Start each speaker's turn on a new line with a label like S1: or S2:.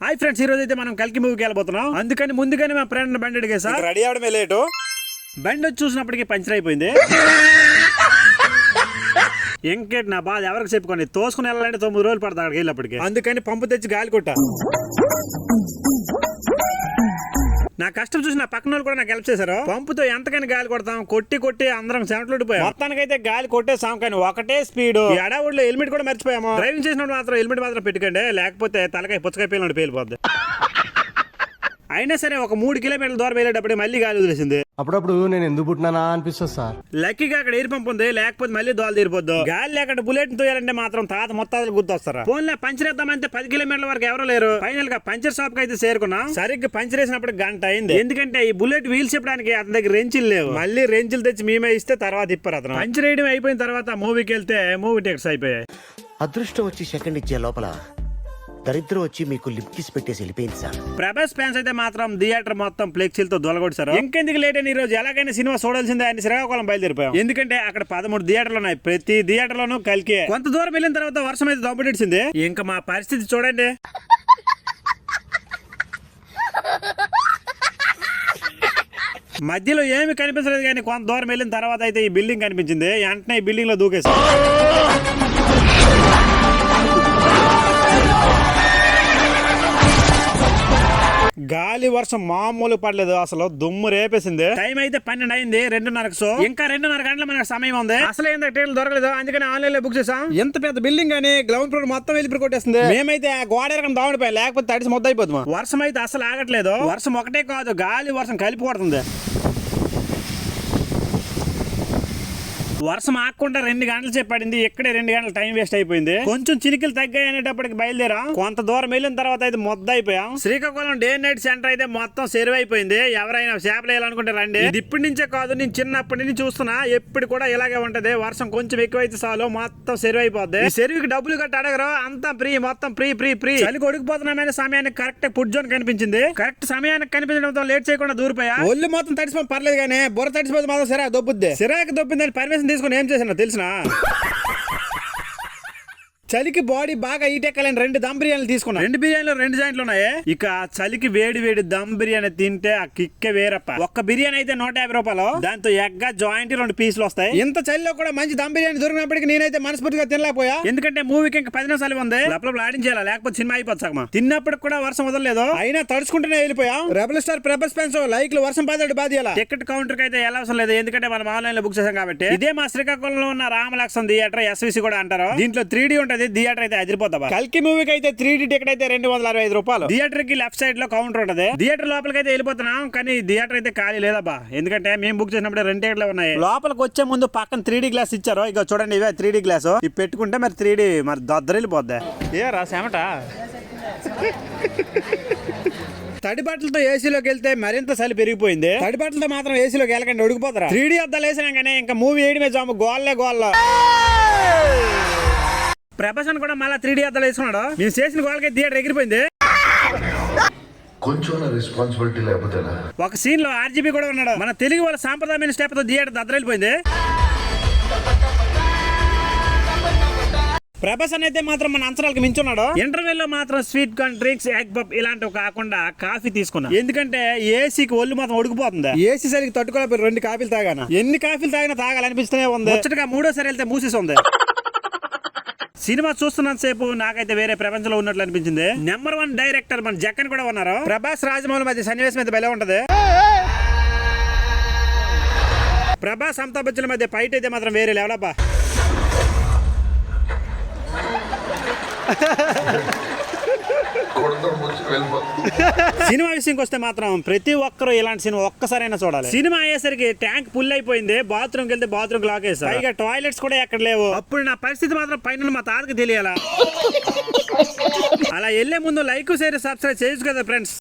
S1: Hi friends ఈ రోజు అయితే మనం కల్కి మూవీకి వెళ్ళబోతున్నాం. అందుకని ముందుగానే మా ఫ్రెండ్ బండి అడిగేసా
S2: రెడీ అవడమే లేటు
S1: బండి వచ్చి చూసినప్పటికీ పంచర్ అయిపోయింది. ఇంకేంటి నా బాధ ఎవరికి చెప్పుకోండి తోసుకుని వెళ్ళాలంటే తొమ్మిది రోజులు పడతా అక్కడికి వెళ్ళినప్పటికి అందుకని పంపు తెచ్చి గాలి కొట్టా. నా కష్టం చూసి నా పక్కన వాళ్ళు కూడా నాకు హెల్ప్ చేశారు. పంపుతో ఎంతకని గాలి కొడతాం కొట్టి కొట్టి అందరం చెమటలుడిపోయాం మొత్తానికైతే గాలి కొట్టేసాం కానీ ఒకటే స్పీడ్. ఎడావుడిలో హెల్మెట్ కూడా మర్చిపోయాము. డ్రైవింగ్ చేసినప్పుడు మాత్రం హెల్మెట్ మాత్రం పెట్టుకోండి లేకపోతే తలకాయ పుచ్చకాయ పేలినట్టు పేలిపోద్ది. అయినా సరే ఒక మూడు కిలోమీటర్ల దూరం వెళ్ళేటప్పుడు మళ్ళీ గాలి వదిలేసింది.
S3: అప్పుడప్పుడు నేను ఎందుకు పుట్టినానా అనిపిస్తుంది సార్.
S1: లక్కీగా అక్కడ ఎయిర్ పంప్ ఉంది లేకపోతే మళ్ళీ దోలు తీరిపోద్దు. గాలి లేకుండా బుల్లెట్ తోయాలంటే మాత్రం తాత మొత్తాలు గుర్తొస్తారా. ఫోన్లో పంచర్ వేద్దామంటే పది కిలోమీటర్ల వరకు ఎవరు లేరు. ఫైనల్గా పంచర్ షాప్కి అయితే చేరుకున్నా. సరిగ్గా పంచర్ వేసినప్పుడు గంట అయింది. ఎందుకంటే ఈ బుల్లెట్ వీల్స్ చెప్పడానికి అతని దగ్గర రెంచులు లేవు. మళ్ళీ రెంచులు తెచ్చి మేమే ఇస్తే తర్వాత ఇప్పరు అతను. పంచర్ వేయడం అయిపోయిన తర్వాత మూవీకి వెళ్తే మూవీ టికెట్స్ అయిపోయాయి.
S4: అదృష్టం వచ్చి సెకండ్ ఇచ్చే లోపల దరిద్రం వచ్చి మీకు లిప్ కిస్ పెట్టేసి వెళ్ళిపోయింది సార్.
S1: ప్రభాస్ ఫ్యాన్స్ అయితే మాత్రం థియేటర్ మొత్తం ఫ్లెక్సీలతో దొలగొట్టారు ఇంకెందుకు లేట్ అని ఈ రోజు ఎలాగైనా సినిమా చూడాల్సిందే. అని శ్రీకాకుళం బయలుదేరిపోయాం. ఎందుకంటే అక్కడ పదమూడు థియేటర్లు ఉన్నాయి. ప్రతి థియేటర్ లోనూ కలికే. కొంత దూరం వెళ్ళిన తర్వాత వర్షం అయితే దొబ్బటిచ్చింది ఇంకా మా పరిస్థితి చూడండి. మధ్యలో ఏమి కనిపించలేదు కానీ కొంత దూరం వెళ్ళిన తర్వాత అయితే ఈ బిల్డింగ్ కనిపించింది. వెంటనే ఈ బిల్డింగ్లో దూకేసి గాలి వర్షం మామూలు పడలేదు అసలు. దుమ్ము రేపేసింది. టైం అయితే పన్నెండు అయింది రెండున్నరకు సో. ఇంకా రెండున్నర గంటల మనకు సమయం ఉంది. అసలు ఏంటంటే టికెట్లు దొరకలేదు. అందుకని ఆన్లైన్లో బుక్ చేసాం ఎంత పెద్ద బిల్డింగ్ అని గ్రౌండ్ ఫ్లోర్ మొత్తం వెళ్ళి కొట్టేస్తుంది మేమైతే ఆ గోడ ఎరకం దావడిపోయి లేకపోతే తడిసి మొద్దు అయిపోతుంది వర్షం అయితే అసలు ఆగట్లేదు. వర్షం ఒకటే కాదు గాలి వర్షం కలిపి కొడుతుంది. వర్షం ఆకుండా రెండు గంటలు చెప్పాడింది ఇక్కడే రెండు గంటలు టైం వేస్ట్ అయిపోయింది. కొంచెం చినికలు తగ్గాయి అనేటప్పటికి బయలుదేరా. కొంత దూరం వెళ్ళిన తర్వాత అయితే మొద్దు అయిపోయాం. శ్రీకాకుళం డే నైట్ సెంటర్ అయితే మొత్తం సెరువు అయిపోయింది. ఎవరైనా చేపలు వేయాలనుకుంటే రండి. ఇది ఇప్పటి నుంచే కాదు నేను చిన్నప్పటి నుంచి చూస్తున్నా. ఎప్పుడు కూడా ఇలాగే ఉంటది. వర్షం కొంచెం ఎక్కువైతే చాలు మొత్తం సెరువు అయిపోద్ది. సెరివికి సెరువుకి డబ్బులు కట్టి అడగరు. అంతా ఫ్రీ మొత్తం ఫ్రీ ఫ్రీ ఫ్రీ. చలి కొడుకుపోతున్నామైన సమయానికి కరెక్ట్ ఫుడ్ జోన్ కనిపించింది. కరెక్ట్ సమయానికి కనిపించడంతో లేట్ చేయకుండా దూరిపోయా. ఒళ్ళు మొత్తం తడిసిపోయి పర్లేదు కానీ బుర్ర తడిసిపోతే మాత్రం సరే దొబ్బుద్ది. సిరాకి దొబ్బిందని పర్మిషన్ తీసుకుని ఏం చేసినా తెలిసినా? చలికి బాడీ బాగా ఈటెక్కాలని రెండు దమ్ బిర్యానీలు తీసుకున్నా. రెండు బిర్యానీలు రెండు జాయింట్లు ఉన్నాయి? ఇక చలికి వేడి వేడి దమ్ బిర్యానీ తింటే ఆ కిక్కే వేరప్ప. ఒక్క బిర్యానీ అయితే నూట యాభై రూపాయలు. దాంతో ఎగ్గ జాయింట్ రెండు పీసులు వస్తాయి. ఇంత చలిలో కూడా మంచి దమ్ బిర్యానీ దొరికినప్పటికీ నేనైతే మనస్ఫూర్తిగా తినలేకపోయా. ఎందుకంటే మూవీకి ఇంకా పది నిమిషాలు ఉంది. లోపల ఆడించేయాలి లేకపోతే సినిమా అయిపోతుంది సగమా? తిన్నప్పుడు కూడా వర్షం వదలలేదు. అయినా తడుచుకుంటూనే వెళ్ళిపోయాం. Rebel star Prabhas fans like Varsham పదడు బాధ్యాల ticket కౌంటర్కి అయితే ఎలా అవసరం లేదు. ఎందుకంటే మనం ఆన్లైన్లో బుక్ చేసాం కాబట్టి. ఇదే మా శ్రీకాకుళంలో ఉన్న రామలక్ష్మణ్ థియేటర్ ఎస్విసి కూడా అంటారు. దీంట్లో త్రీ ఉంటది థియేటర్ అయితే అదిరిపోతా కల్కి మూవీకి అయితే త్రీ టికెట్ అయితే రెండు వందల అరవై ఐదు రూపాయలు. థియేటర్కి లెఫ్ట్ సైడ్లో కౌంటర్ ఉంటది. థియేటర్ లోపలికి అయితే వెళ్ళిపోతున్నాం కానీ థియేటర్ అయితే ఖాళీ లేదబ్బా. ఎందుకంటే మేము బుక్ చేసినప్పుడు రెండు టికెట్లు ఉన్నాయి. లోపలికి వచ్చే ముందు పక్కన త్రీ గ్లాస్ ఇచ్చారు. ఇక చూడండి ఇవే త్రీ గ్లాస్. ఇవి పెట్టుకుంటే మరి త్రీ మరి దద్దరిల్లిపోద్ది. ఏ రా సెమట తడి బట్టలతో ఏసీలోకి వెళ్తే మరింత చలి పెరిగిపోయింది. తడి బట్టలతో మాత్రం ఏసీలోకి వెళ్ళకండి ఉడికిపోతారా? త్రీ డీ అద్దాలు వేసినాకనే ఇంకా మూవీ వేయడమే జాము గోల్లే. గోల్ల ప్రభాసన్ కూడా మళ్ళీ త్రీ డీ అద్దాలు వేసుకున్నాడు. మేము చేసిన గోళ్ళకి థియేటర్ ఎగిరిపోయింది.
S5: కొంచెం రెస్పాన్సిబిలిటీ లేకపోతే?
S1: ఒక సీన్లో ఆర్జీబీ కూడా ఉన్నాడు. మన తెలుగు వాళ్ళ సాంప్రదాయమైన స్టెప్తో థియేటర్ దద్దరిల్లిపోయింది ప్రభాసన్ అయితే మాత్రం మన అంచనాలకు మించున్నాడు. ఇంటర్వెల్లో మాత్రం స్వీట్ కార్న్ డ్రింక్స్ ఎగ్ పప్ ఇలాంటివి కాకుండా కాఫీ తీసుకున్నా. ఎందుకంటే ఏసీకి ఒళ్ళు మాత్రం ఉడికిపోతుంది. ఏసీ సరికి తట్టుకోలేకపోయి రెండు కాఫీలు తాగాను? ఎన్ని కాఫీలు తాగినా తాగాలనిపిస్తూనే ఉంది. ముచ్చటగా మూడోసారి వెళ్తే మూసేసి ఉంది. సినిమా చూస్తున్నంత సేపు నాకైతే వేరే ప్రపంచంలో ఉన్నట్లు అనిపించింది. నెంబర్ వన్ డైరెక్టర్ మన జక్కన్ కూడా ఉన్నారు. ప్రభాస్ రాజమౌళి మధ్య సన్నివేశం అయితే భలే ఉంటది. ప్రభాస్ అమితాబ్ బచ్చన్ మధ్య ఫైట్ అయితే మాత్రం వేరే లెవెల్ అబ్బా. సినిమా విషయంకి వస్తే మాత్రం ప్రతి ఒక్కరు ఇలాంటి సినిమా ఒక్కసారైనా చూడాలి. సినిమా అయ్యేసరికి ట్యాంక్ ఫుల్ అయిపోయింది బాత్రూమ్ వెళ్తే బాత్రూమ్ లాక్ వేస్తారు పైగా టాయిలెట్స్ కూడా ఎక్కడ లేవు. అప్పుడు నా పరిస్థితి మాత్రం పైన మా తాతకి తెలియాలా? అలా వెళ్ళే ముందు లైక్ షేర్ సబ్స్క్రైబ్ చేయొచ్చు కదా ఫ్రెండ్స్.